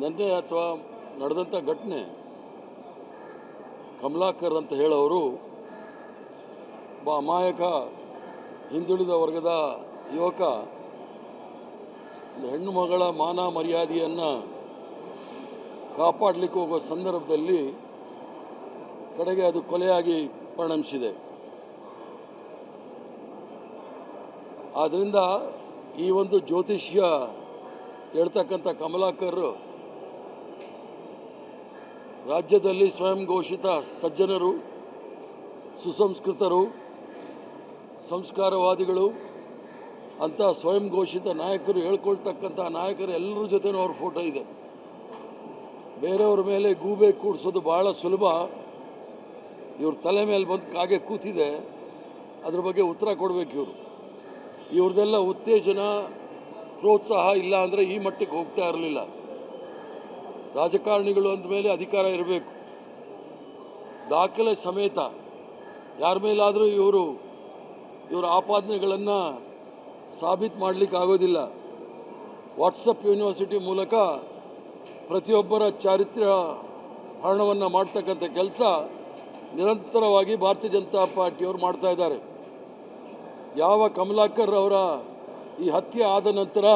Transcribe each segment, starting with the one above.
ನಿನ್ನೆ ಅಥವಾ ನಡೆದಂಥ ಘಟನೆ, ಕಮಲಾಕರ್ ಅಂತ ಹೇಳೋರು ಒಬ್ಬ ಅಮಾಯಕ ಹಿಂದುಳಿದ ವರ್ಗದ ಯುವಕ ಹೆಣ್ಣು ಮಗಳ ಮಾನ ಮರ್ಯಾದೆಯನ್ನು ಕಾಪಾಡಲಿಕ್ಕೆ ಹೋಗೋ ಸಂದರ್ಭದಲ್ಲಿ ಕಡೆಗೆ ಅದು ಕೊಲೆಯಾಗಿ ಪರಿಣಮಿಸಿದೆ. ಆದ್ದರಿಂದ ಈ ಒಂದು ಜ್ಯೋತಿಷ್ಯ ಹೇಳ್ತಕ್ಕಂಥ ಕಮಲಾಕರ್ ರಾಜ್ಯದಲ್ಲಿ ಸ್ವಯಂ ಘೋಷಿತ ಸಜ್ಜನರು, ಸುಸಂಸ್ಕೃತರು, ಸಂಸ್ಕಾರವಾದಿಗಳು, ಅಂತ ಸ್ವಯಂ ಘೋಷಿತ ನಾಯಕರು ಹೇಳ್ಕೊಳ್ತಕ್ಕಂಥ ನಾಯಕರು ಎಲ್ಲರ ಜೊತೆನೂ ಅವ್ರ ಫೋಟೋ ಇದೆ. ಬೇರೆಯವ್ರ ಮೇಲೆ ಗೂಬೆ ಕೂಡಿಸೋದು ಭಾಳ ಸುಲಭ. ಇವ್ರ ತಲೆ ಮೇಲೆ ಬಂದು ಕಾಗೆ ಕೂತಿದೆ. ಅದ್ರ ಬಗ್ಗೆ ಉತ್ತರ ಕೊಡಬೇಕು ಇವರು. ಇವ್ರದ್ದೆಲ್ಲ ಉತ್ತೇಜನ, ಪ್ರೋತ್ಸಾಹ ಇಲ್ಲ ಅಂದರೆ ಈ ಮಟ್ಟಕ್ಕೆ ಹೋಗ್ತಾ ಇರಲಿಲ್ಲ. ರಾಜಕಾರಣಿಗಳು ಅಂದ ಮೇಲೆ ಅಧಿಕಾರ ಇರಬೇಕು. ದಾಖಲೆ ಸಮೇತ ಯಾರ ಮೇಲಾದರೂ ಇವರು ಇವರ ಆಪಾದನೆಗಳನ್ನು ಸಾಬೀತು ಮಾಡಲಿಕ್ಕೆ ಆಗೋದಿಲ್ಲ. ವಾಟ್ಸಪ್ ಯೂನಿವರ್ಸಿಟಿ ಮೂಲಕ ಪ್ರತಿಯೊಬ್ಬರ ಚಾರಿತ್ರ್ಯ ಹರಣವನ್ನು ಮಾಡ್ತಕ್ಕಂಥ ಕೆಲಸ ನಿರಂತರವಾಗಿ ಭಾರತೀಯ ಜನತಾ ಪಾರ್ಟಿಯವರು ಮಾಡ್ತಾ ಇದ್ದಾರೆ. ಯಾವ ಕಮಲಾಕರ್ ಅವರ ಈ ಹತ್ಯೆ ಆದ ನಂತರ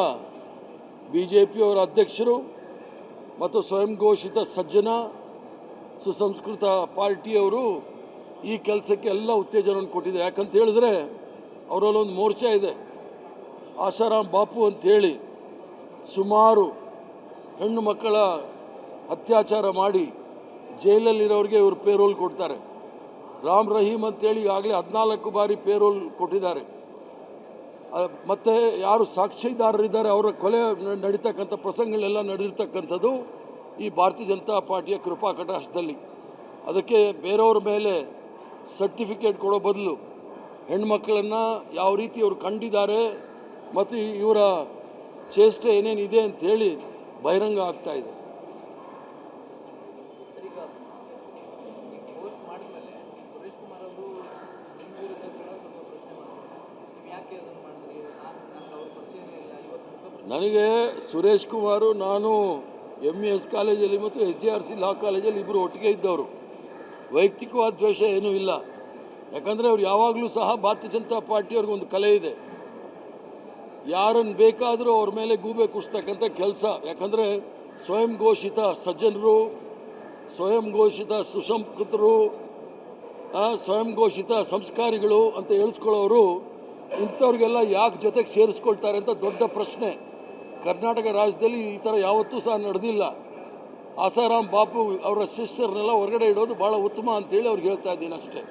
ಬಿ ಜೆ ಪಿಯವರ ಅಧ್ಯಕ್ಷರು ಮತ್ತು ಸ್ವಯಂ ಘೋಷಿತ ಸಜ್ಜನ ಸುಸಂಸ್ಕೃತ ಪಾರ್ಟಿಯವರು ಈ ಕೆಲಸಕ್ಕೆ ಎಲ್ಲ ಉತ್ತೇಜನವನ್ನು ಕೊಟ್ಟಿದ್ದಾರೆ. ಯಾಕಂತ ಹೇಳಿದ್ರೆ ಅವರಲ್ಲೊಂದು ಮೋರ್ಚಾ ಇದೆ. ಆಶಾರಾಮ್ ಬಾಪು ಅಂಥೇಳಿ ಸುಮಾರು ಹೆಣ್ಣು ಮಕ್ಕಳ ಅತ್ಯಾಚಾರ ಮಾಡಿ ಜೈಲಲ್ಲಿರೋರಿಗೆ ಇವರು ಪೇರೋಲ್ ಕೊಡ್ತಾರೆ. ರಾಮ್ ರಹೀಮ್ ಅಂತೇಳಿ ಈಗಾಗಲೇ ಹದಿನಾಲ್ಕು ಬಾರಿ ಪೇರೋಲ್ ಕೊಟ್ಟಿದ್ದಾರೆ. ಮತ್ತೆ ಯಾರು ಸಾಕ್ಷಿದಾರರಿದ್ದಾರೆ ಅವರ ಕೊಲೆ ನಡೀತಕ್ಕಂಥ ಪ್ರಸಂಗಗಳೆಲ್ಲ ನಡೆದಿರ್ತಕ್ಕಂಥದ್ದು ಈ ಭಾರತೀಯ ಜನತಾ ಪಾರ್ಟಿಯ ಕೃಪಾ ಕಟಾಕ್ಷದಲ್ಲಿ. ಅದಕ್ಕೆ ಬೇರೆಯವ್ರ ಮೇಲೆ ಸರ್ಟಿಫಿಕೇಟ್ ಕೊಡೋ ಬದಲು ಹೆಣ್ಮಕ್ಳನ್ನು ಯಾವ ರೀತಿ ಅವರು ಕಂಡಿದ್ದಾರೆ ಮತ್ತು ಇವರ ಚೇಷ್ಟೆ ಏನೇನಿದೆ ಅಂಥೇಳಿ ಬಹಿರಂಗ ಆಗ್ತಾ ಇದೆ. ಯಾಕೆ ನನಗೆ ಸುರೇಶ್ ಕುಮಾರು, ನಾನು ಎಂ ಇ ಎಸ್ ಕಾಲೇಜಲ್ಲಿ ಮತ್ತು S G R C law ಕಾಲೇಜಲ್ಲಿ ಇಬ್ಬರು ಒಟ್ಟಿಗೆ ಇದ್ದವರು. ವೈಯಕ್ತಿಕವಾದ ದ್ವೇಷ ಏನೂ ಇಲ್ಲ. ಯಾಕಂದರೆ ಅವ್ರು ಯಾವಾಗಲೂ ಸಹ ಭಾರತೀಯ ಜನತಾ ಪಾರ್ಟಿಯವ್ರಿಗೆ ಒಂದು ಕಲೆ ಇದೆ. ಯಾರನ್ನು ಬೇಕಾದರೂ ಅವ್ರ ಮೇಲೆ ಗೂಬೆ ಕುಡಿಸ್ತಕ್ಕಂಥ ಕೆಲಸ. ಯಾಕಂದರೆ ಸ್ವಯಂ ಘೋಷಿತ ಸಜ್ಜನರು, ಸ್ವಯಂ ಘೋಷಿತ ಸುಸಂಸ್ಕೃತರು ಸ್ವಯಂ ಘೋಷಿತ ಸಂಸ್ಕಾರಿಗಳು ಅಂತ ಹೇಳಿಸ್ಕೊಳ್ಳೋರು ಇಂಥವ್ರಿಗೆಲ್ಲ ಯಾಕೆ ಜೊತೆಗೆ ಸೇರಿಸ್ಕೊಳ್ತಾರೆ ಅಂತ ದೊಡ್ಡ ಪ್ರಶ್ನೆ. ಕರ್ನಾಟಕ ರಾಜ್ಯದಲ್ಲಿ ಈ ಥರ ಯಾವತ್ತೂ ಸಹ ನಡೆದಿಲ್ಲ. ಆಸಾರಾಮ್ ಬಾಪು ಅವರ ಶಿಷ್ಯರನ್ನೆಲ್ಲ ಹೊರಗಡೆ ಇಡೋದು ಭಾಳ ಉತ್ತಮ ಅಂತೇಳಿ ಅವ್ರಿಗೆ ಹೇಳ್ತಾ ಇದ್ದೀನಿ ಅಷ್ಟೇ.